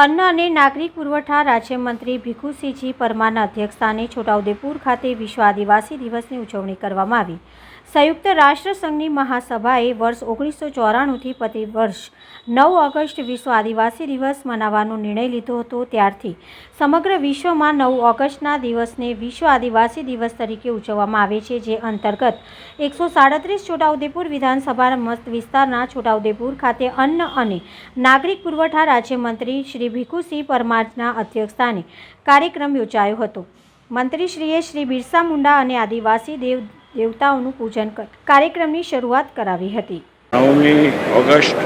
અન્ન અને નાગરિક પુરવઠા રાજ્યમંત્રી ભીખુસિંહજી પરમારના અધ્યક્ષસ્થાને છોટાઉદેપુર ખાતે વિશ્વ આદિવાસી દિવસની ઉજવણી કરવામાં આવી. સંયુક્ત રાષ્ટ્ર સંઘની મહાસભાએ વર્ષ ઓગણીસો ચોરાણુંથી પ્રતિ વર્ષ નવ ઓગસ્ટ વિશ્વ આદિવાસી દિવસ મનાવવાનો નિર્ણય લીધો હતો. ત્યારથી સમગ્ર વિશ્વમાં નવ ઓગસ્ટના દિવસને વિશ્વ આદિવાસી દિવસ તરીકે ઉજવવામાં આવે છે, જે અંતર્ગત એકસો સાડત્રીસ છોટાઉદેપુર વિધાનસભા મત વિસ્તારના છોટાઉદેપુર ખાતે અન્ન અને નાગરિક પુરવઠા રાજ્યમંત્રી શ્રી ભીખુસિંહ પરમારના અધ્યક્ષસ્થાને કાર્યક્રમ યોજાયો હતો. મંત્રીશ્રીએ શ્રી બિરસા મુંડા અને આદિવાસી દેવ, દેવતાઓનું પૂજન કર, કાર્યક્રમની શરૂઆત કરાવી હતી. નવમી ઓગસ્ટ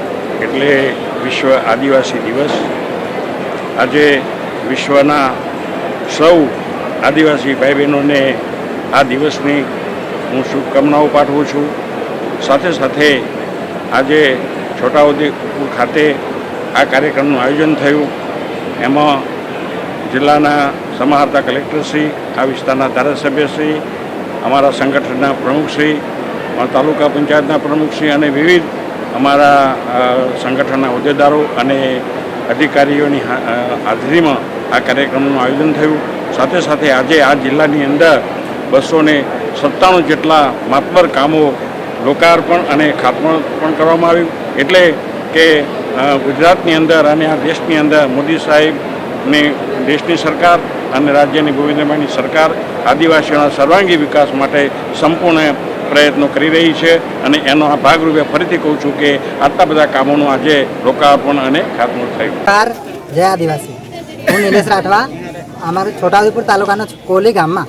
એટલે વિશ્વ આદિવાસી દિવસ. આજે વિશ્વના સૌ આદિવાસી ભાઈ બહેનોને આ દિવસની હું શુભકામનાઓ પાઠવું છું. સાથે સાથે આજે છોટાઉદેપુર ખાતે આ કાર્યક્રમનું આયોજન થયું. એમાં જિલ્લાના સમાહર્તા કલેક્ટરશ્રી આ વિસ્તારના ધારાસભ્યશ્રી અમારા સંગઠનના પ્રમુખશ્રી અમારા તાલુકા પંચાયતના પ્રમુખશ્રી અને વિવિધ અમારા સંગઠનના હોદ્દેદારો અને અધિકારીઓની હાજરીમાં આ કાર્યક્રમનું આયોજન થયું. સાથે સાથે આજે આ જિલ્લાની અંદર બસો ને સત્તાણું જેટલા માતબર કામો લોકાર્પણ અને ખાતમુહૂર્ત પણ કરવામાં આવ્યું. એટલે કે ગુજરાતની અંદર અને આ દેશની અંદર મોદી સાહેબની દેશની સરકાર અને રાજ્યની ગોવિંદભાઈની સરકાર આદિવાસીઓના સર્વાંગી વિકાસ માટે સંપૂર્ણ પ્રયત્નો કરી રહી છે અને એનો આ ભાગરૂપે ફરીથી કહું છું કે આટલા બધા કામોનું આજે લોકાર્પણ અને ખાતમુહૂર્ત થયું. જય આદિવાસી. હું નિલેશ રાઠવા, અમારા છોટાઉદેપુર તાલુકાના કોલી ગામમાં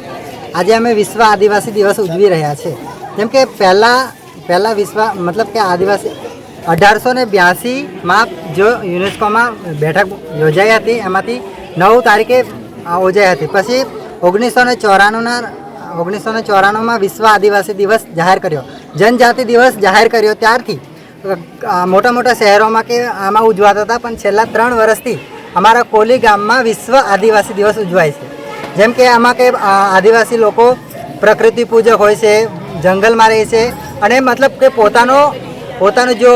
આજે અમે વિશ્વ આદિવાસી દિવસ ઉજવી રહ્યા છીએ. જેમ કે પહેલાં પહેલાં વિશ્વ, મતલબ કે આદિવાસી અઢારસો ને બ્યાસીમાં જો યુનેસ્કોમાં બેઠક યોજાઈ હતી. એમાંથી નવ તારીખે યોજાઈ હતી. પછી ઓગણીસો ને ચોરાણુંના ઓગણીસો ને ચોરાણુંમાં વિશ્વ આદિવાસી દિવસ જાહેર કર્યો. જનજાતિ દિવસ જાહેર કર્યો ત્યારથી. મોટા મોટા શહેરોમાં કે આમાં ઉજવાતા હતા, પણ છેલ્લા ત્રણ વર્ષથી અમારા કોલી ગામમાં વિશ્વ આદિવાસી દિવસ ઉજવાય છે. જેમ કે આમાં કે આદિવાસી લોકો પ્રકૃતિ પૂજક હોય છે, જંગલમાં રહે છે અને મતલબ કે પોતાનો પોતાનો જો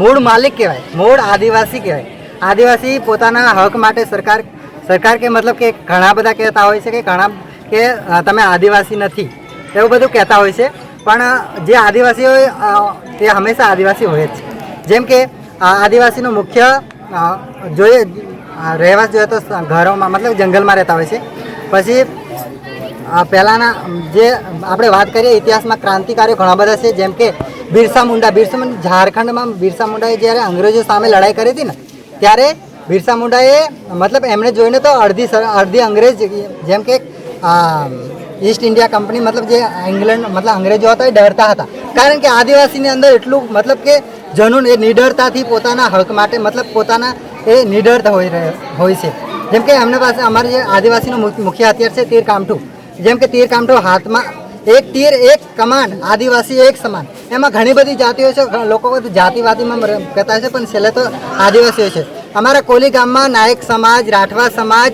મૂળ માલિક કહેવાય, મૂળ આદિવાસી કહેવાય. આદિવાસી પોતાના હક માટે સરકાર સરકાર કે મતલબ કે ઘણા બધા કહેતા હોય છે કે ઘણા, કે તમે આદિવાસી નથી, એવું બધું કહેતા હોય છે. પણ જે આદિવાસી હોય તે હંમેશા આદિવાસી હોય જ છે. જેમ કે આદિવાસીનું મુખ્ય જોઈએ રહેવાસ જોઈએ તો ઘરોમાં, મતલબ જંગલમાં રહેતા હોય છે. પછી પહેલાંના જે આપણે વાત કરીએ ઇતિહાસમાં ક્રાંતિકારીઓ ઘણા બધા છે, જેમ કે બિરસા મુંડા. બિરસા મુંડા ઝારખંડમાં બિરસા મુંડાએ જ્યારે અંગ્રેજો સામે લડાઈ કરી હતી ને, ત્યારે બિરસા મુંડાએ મતલબ એમણે જોઈને તો અડધી અડધી અંગ્રેજ, જેમ કે ઈસ્ટ ઇન્ડિયા કંપની મતલબ જે ઇંગ્લેન્ડ મતલબ અંગ્રેજો હતા એ ડરતા હતા. કારણ કે આદિવાસીની અંદર એટલું મતલબ કે જનૂન એ નિડરતાથી પોતાના હક માટે, મતલબ પોતાના એ નિડરતા હોય હોય છે. જેમ કે એમના પાસે અમારે જે આદિવાસીનું મુખ્ય હથિયાર છે તીર કામઠું જેમ કે તીર કામઠો હાથમાં, એક તીર, એક કમાન, આદિવાસી એક સમાન. એમાં ઘણી બધી જાતિઓ છે લોકો જાતિવાદીમાં કહેતા છે, પણ છેલ્લે તો આદિવાસીઓ છે. અમારા કોલી ગામમાં નાયક સમાજ, રાઠવા સમાજ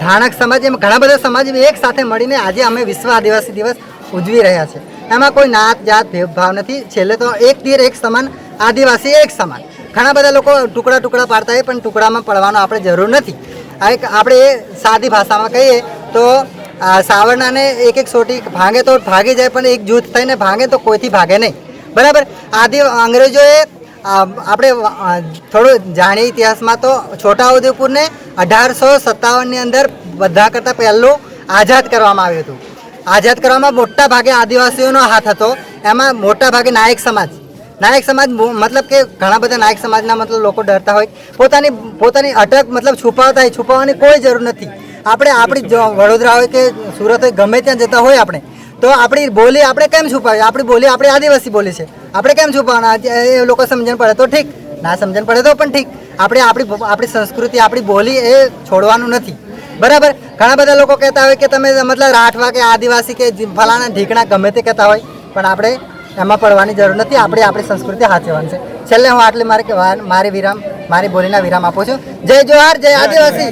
ધાણક સમાજ, એમ ઘણા બધા સમાજ એક સાથે મળીને આજે અમે વિશ્વ આદિવાસી દિવસ ઉજવી રહ્યા છે. એમાં કોઈ નાત, જાત, ભેદભાવ નથી. છેલ્લે તો એક તીર, એક સમાન, આદિવાસી એક સમાન. ઘણા બધા લોકો ટુકડા ટુકડા પાડતા હોય, પણ ટુકડામાં પડવાનો આપણે જરૂર નથી. આ એક આપણે સાદી ભાષામાં કહીએ તો સાવરણાને એક એક સોટી ભાંગે તો ભાગી જાય, પણ એક જૂથ થઈને ભાંગે તો કોઈથી ભાગે નહીં. બરાબર? આદિ અંગ્રેજોએ આપણે થોડું જાણીએ ઇતિહાસમાં તો છોટાઉદેપુરને અઢારસો સત્તાવનની અંદર બધા કરતાં પહેલું આઝાદ કરવામાં આવ્યું હતું. આઝાદ કરવામાં મોટા ભાગે આદિવાસીઓનો હાથ હતો. એમાં મોટા ભાગે નાયક સમાજ. નાયક સમાજ મતલબ કે ઘણા બધા નાયક સમાજના મતલબ લોકો ડરતા હોય. પોતાની પોતાની અટક મતલબ છુપાવતા હોય, છુપાવવાની કોઈ જરૂર નથી. આપણે આપણી વડોદરા હોય કે સુરત હોય, ગમે ત્યાં જતા હોય આપણે, તો આપણી બોલી આપણે કેમ છુપાવીએ આપણી બોલી આપણી આદિવાસી બોલી છે. આપણે કેમ છુપાવવાના? એ લોકો સમજણ પડે તો ઠીક. ના સમજણ પડે તો પણ ઠીક. આપણે આપણી આપણી સંસ્કૃતિ, આપણી બોલી એ છોડવાનું નથી. બરાબર? ઘણા બધા લોકો કહેતા હોય કે તમે મતલબ રાઠવા કે આદિવાસી કે ફલાણા ઢીકણા ગમે તે કહેતા હોય, પણ આપણે એમાં પડવાની જરૂર નથી. આપણે આપણી સંસ્કૃતિ સાચવવાની છે. છેલ્લે હું આટલી મારે મારી વિરામ, મારી બોલીના વિરામ આપું છું. જય જોહાર, જય આદિવાસી!